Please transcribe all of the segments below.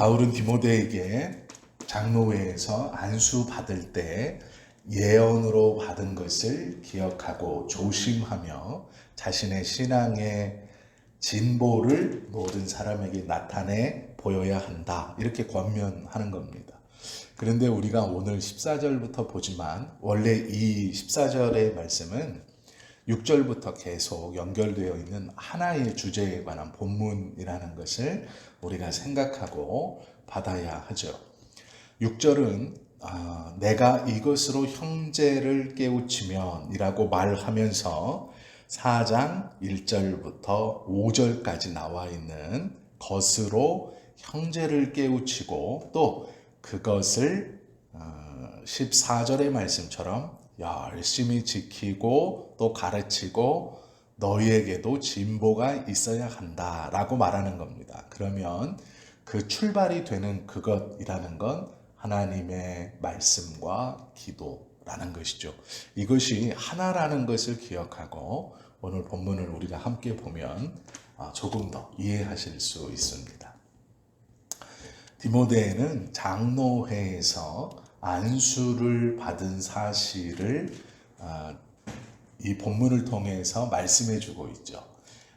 바울은 디모데에게 장로회에서 안수 받을 때 예언으로 받은 것을 기억하고 조심하며 자신의 신앙의 진보를 모든 사람에게 나타내 보여야 한다. 이렇게 권면하는 겁니다. 그런데 우리가 오늘 14절부터 보지만 원래 이 14절의 말씀은 6절부터 계속 연결되어 있는 하나의 주제에 관한 본문이라는 것을 우리가 생각하고 받아야 하죠. 6절은 아, 내가 이것으로 형제를 깨우치면 이라고 말하면서 4장 1절부터 5절까지 나와 있는 것으로 형제를 깨우치고 또 그것을 어, 14절의 말씀처럼 열심히 지키고 또 가르치고 너희에게도 진보가 있어야 한다 라고 말하는 겁니다. 그러면 그 출발이 되는 그것이라는 건 하나님의 말씀과 기도라는 것이죠. 이것이 하나라는 것을 기억하고 오늘 본문을 우리가 함께 보면 아, 조금 더 이해하실 수 있습니다. 디모데는 장로회에서 안수를 받은 사실을 아, 이 본문을 통해서 말씀해 주고 있죠.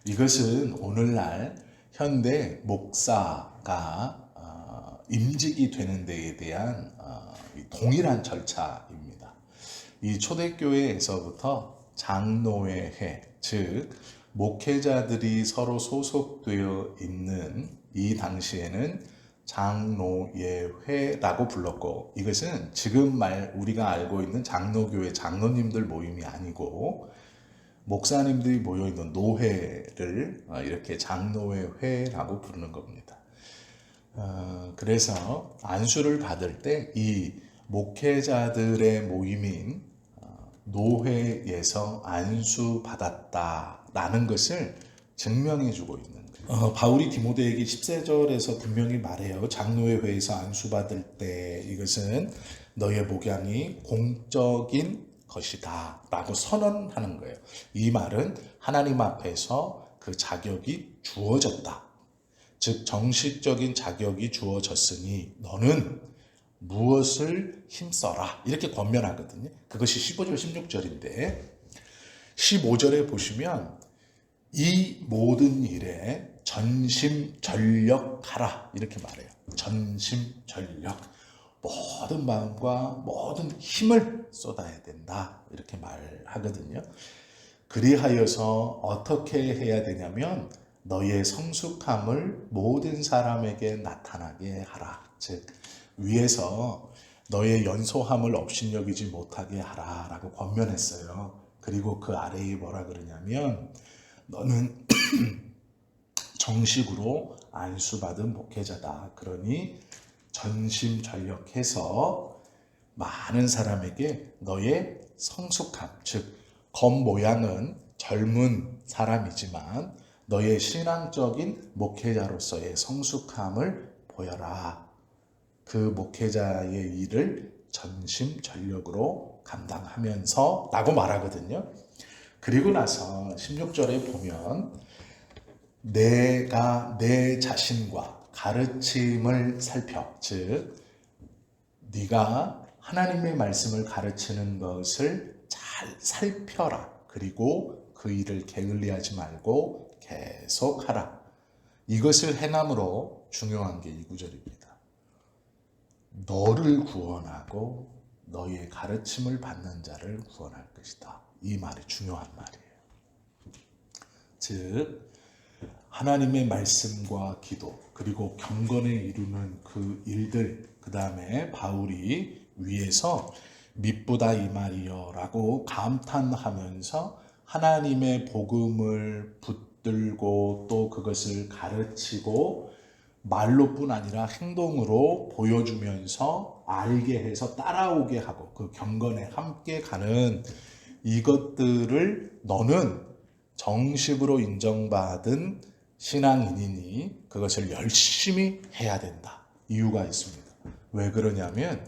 이것은 오늘날 현대 목사가 어, 임직이 되는 데에 대한 어, 이 동일한 절차입니다. 이 초대교회에서부터 장로회회, 즉 목회자들이 서로 소속되어 있는 이 당시에는 장로예회라고 불렀고 이것은 지금 말 우리가 알고 있는 장로교회 장로님들 모임이 아니고 목사님들이 모여 있는 노회를 어, 이렇게 장로회 회라고 부르는 겁니다. 어, 그래서 안수를 받을 때 이 목회자들의 모임인 어, 노회에서 안수 받았다라는 것을 증명해 주고 있는. 어, 바울이 디모데에게 10세절에서 분명히 말해요. 장로회 회에서 안수 받을 때 이것은 너의 목양이 공적인 것이다 라고 선언하는 거예요. 이 말은 하나님 앞에서 그 자격이 주어졌다. 즉 정식적인 자격이 주어졌으니 너는 무엇을 힘써라 이렇게 권면하거든요. 그것이 15절 16절인데 15절에 보시면 이 모든 일에 전심전력하라 이렇게 말해요. 전심전력 모든 마음과 모든 힘을 쏟아야 된다 이렇게 말하거든요. 그리하여서 어떻게 해야 되냐면 너의 성숙함을 모든 사람에게 나타나게 하라. 즉 위에서 너의 연소함을 업신여기지 못하게 하라라고 권면했어요. 그리고 그 아래에 뭐라 그러냐면 너는 정식으로 안수받은 목회자다. 그러니 전심 전력해서 많은 사람에게 너의 성숙함, 즉 겉모양은 젊은 사람이지만 너의 신앙적인 목회자로서의 성숙함을 보여라. 그 목회자의 일을 전심 전력으로 감당하면서 라고 말하거든요. 그리고 나서 16절에 보면 내가 내 자신과 가르침을 살펴. 즉 네가 하나님의 말씀을 가르치는 것을 잘 살펴라. 그리고 그 일을 게을리하지 말고 계속하라. 이것을 해남으로 중요한 게 이 구절입니다. 너를 구원하고 너의 가르침을 받는 자를 구원할 것이다. 이 말이 중요한 말이에요. 즉 하나님의 말씀과 기도 그리고 경건에 이루는 그 일들 그 다음에 바울이 위에서 미쁘다 이 말이여라고 감탄하면서 하나님의 복음을 붙들고 또 그것을 가르치고 말로뿐 아니라 행동으로 보여주면서 알게 해서 따라오게 하고 그 경건에 함께 가는 이것들을 너는 정식으로 인정받은 신앙인이니 그것을 열심히 해야 된다. 이유가 있습니다. 왜 그러냐면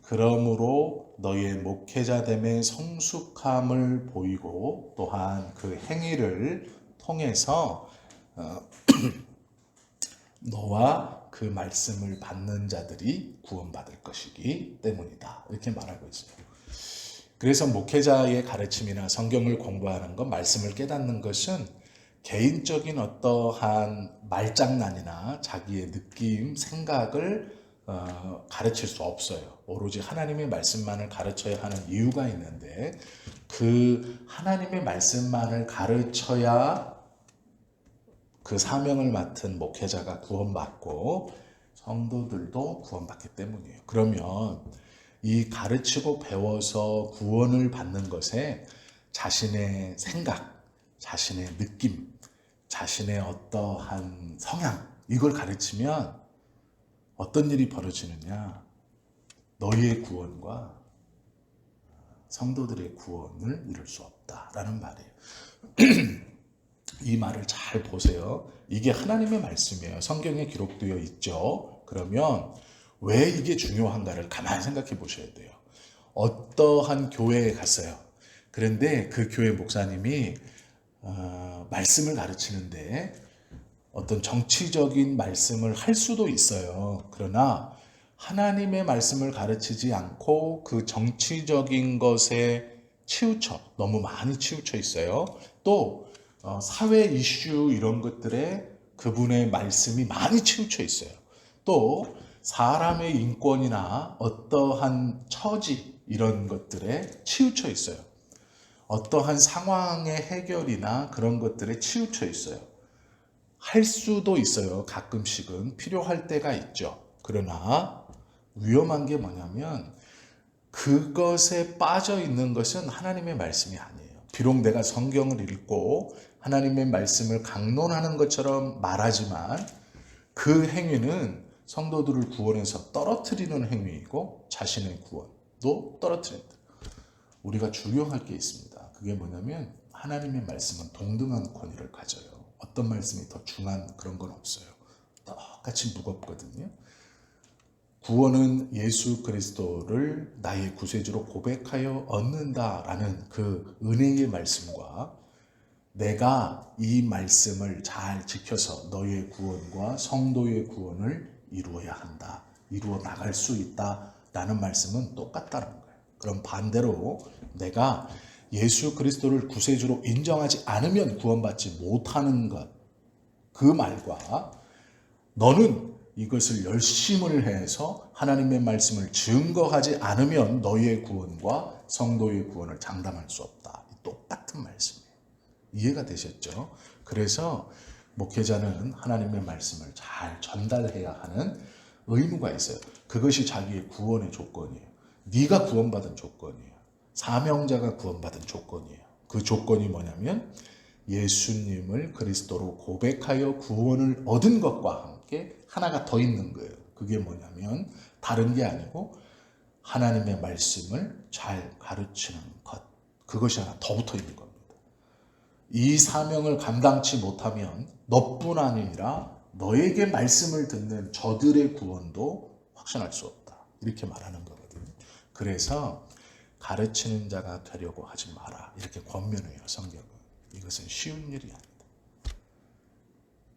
그러므로 너의 목회자됨의 성숙함을 보이고 또한 그 행위를 통해서 어, 너와 그 말씀을 받는 자들이 구원받을 것이기 때문이다. 이렇게 말하고 있어요. 그래서 목회자의 가르침이나 성경을 공부하는 것, 말씀을 깨닫는 것은 개인적인 어떠한 말장난이나 자기의 느낌, 생각을 어, 가르칠 수 없어요. 오로지 하나님의 말씀만을 가르쳐야 하는 이유가 있는데 그 하나님의 말씀만을 가르쳐야 그 사명을 맡은 목회자가 구원받고 성도들도 구원받기 때문이에요. 그러면 이 가르치고 배워서 구원을 받는 것에 자신의 생각, 자신의 느낌, 자신의 어떠한 성향, 이걸 가르치면 어떤 일이 벌어지느냐? 너희의 구원과 성도들의 구원을 이룰 수 없다라는 말이에요. 이 말을 잘 보세요. 이게 하나님의 말씀이에요. 성경에 기록되어 있죠. 그러면 왜 이게 중요한가를 가만히 생각해 보셔야 돼요. 어떠한 교회에 갔어요. 그런데 그 교회 목사님이 어, 말씀을 가르치는데 어떤 정치적인 말씀을 할 수도 있어요. 그러나 하나님의 말씀을 가르치지 않고 그 정치적인 것에 치우쳐 너무 많이 치우쳐 있어요. 또 어, 사회 이슈 이런 것들에 그분의 말씀이 많이 치우쳐 있어요. 또 사람의 인권이나 어떠한 처지 이런 것들에 치우쳐 있어요. 어떠한 상황의 해결이나 그런 것들에 치우쳐 있어요. 할 수도 있어요. 가끔씩은 필요할 때가 있죠. 그러나 위험한 게 뭐냐면 그것에 빠져 있는 것은 하나님의 말씀이 아니에요. 비록 내가 성경을 읽고 하나님의 말씀을 강론하는 것처럼 말하지만 그 행위는 성도들을 구원해서 떨어뜨리는 행위이고 자신의 구원도 떨어뜨린다. 우리가 중요할 게 있습니다. 그게 뭐냐면 하나님의 말씀은 동등한 권위를 가져요. 어떤 말씀이 더 중한 그런 건 없어요. 똑같이 무겁거든요. 구원은 예수 그리스도를 나의 구세주로 고백하여 얻는다라는 그 은혜의 말씀과 내가 이 말씀을 잘 지켜서 너의 구원과 성도의 구원을 이루어야 한다. 이루어 나갈 수 있다. 라는 말씀은 똑같다는 거예요. 그럼 반대로 내가 예수 그리스도를 구세주로 인정하지 않으면 구원받지 못하는 것. 그 말과 너는 이것을 열심을 해서 하나님의 말씀을 증거하지 않으면 너희의 구원과 성도의 구원을 장담할 수 없다. 똑같은 말씀이에요. 이해가 되셨죠? 그래서 목회자는 하나님의 말씀을 잘 전달해야 하는 의무가 있어요. 그것이 자기의 구원의 조건이에요. 네가 구원받은 조건이에요. 사명자가 구원받은 조건이에요. 그 조건이 뭐냐면 예수님을 그리스도로 고백하여 구원을 얻은 것과 함께 하나가 더 있는 거예요. 그게 뭐냐면 다른 게 아니고 하나님의 말씀을 잘 가르치는 것. 그것이 하나 더 붙어 있는 겁니다. 이 사명을 감당치 못하면 너뿐 아니라 너에게 말씀을 듣는 저들의 구원도 확신할 수 없다. 이렇게 말하는 거거든요. 그래서 가르치는 자가 되려고 하지 마라. 이렇게 권면해요, 성경은. 이것은 쉬운 일이 아니다.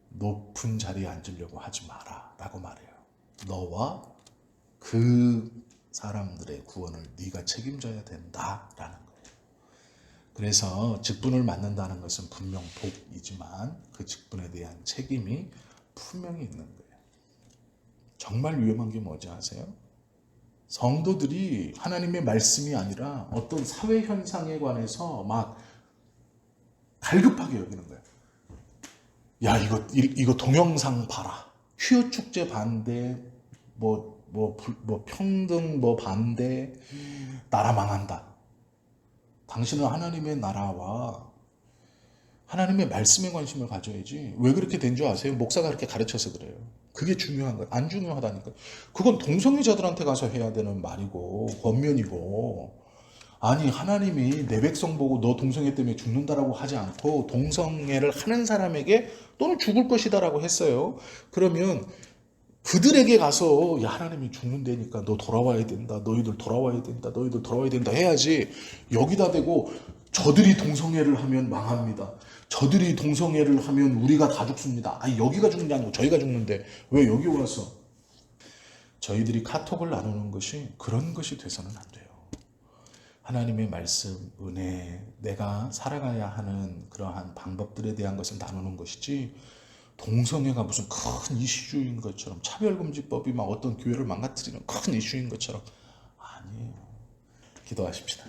높은 자리에 앉으려고 하지 마라. 라고 말해요. 너와 그 사람들의 구원을 네가 책임져야 된다라는 거예요. 그래서 직분을 맡는다는 것은 분명 복이지만 그 직분에 대한 책임이 분명히 있는 거예요. 정말 위험한 게 뭔지 아세요? 성도들이 하나님의 말씀이 아니라 어떤 사회 현상에 관해서 막 갈급하게 여기는 거예요. 야 이거 이- 이거 동영상 봐라. 퀴어 축제 반대, 뭐 뭐 뭐 평등 뭐 반대, 나라 망한다. 당신은 하나님의 나라와 하나님의 말씀에 관심을 가져야지. 왜 그렇게 된 줄 아세요? 목사가 그렇게 가르쳐서 그래요. 그게 중요한 거예요. 안 중요하다니까. 그건 동성애자들한테 가서 해야 되는 말이고 권면이고 아니 하나님이 내 백성 보고 너 동성애 때문에 죽는다라고 하지 않고 동성애를 하는 사람에게 또는 죽을 것이다라고 했어요. 그러면 그들에게 가서 야 하나님이 죽는다니까 너 돌아와야 된다. 너희들 돌아와야 된다. 너희들 돌아와야 된다 해야지 여기다 대고 저들이 동성애를 하면 망합니다. 저들이 동성애를 하면 우리가 다 죽습니다. 아니 여기가 죽는 게 아니고 저희가 죽는데 왜 여기 와서 저희들이 카톡을 나누는 것이 그런 것이 돼서는 안 돼요. 하나님의 말씀, 은혜, 내가 살아가야 하는 그러한 방법들에 대한 것을 나누는 것이지 동성애가 무슨 큰 이슈인 것처럼 차별금지법이 막 어떤 교회를 망가뜨리는 큰 이슈인 것처럼 아니에요. 기도하십시다.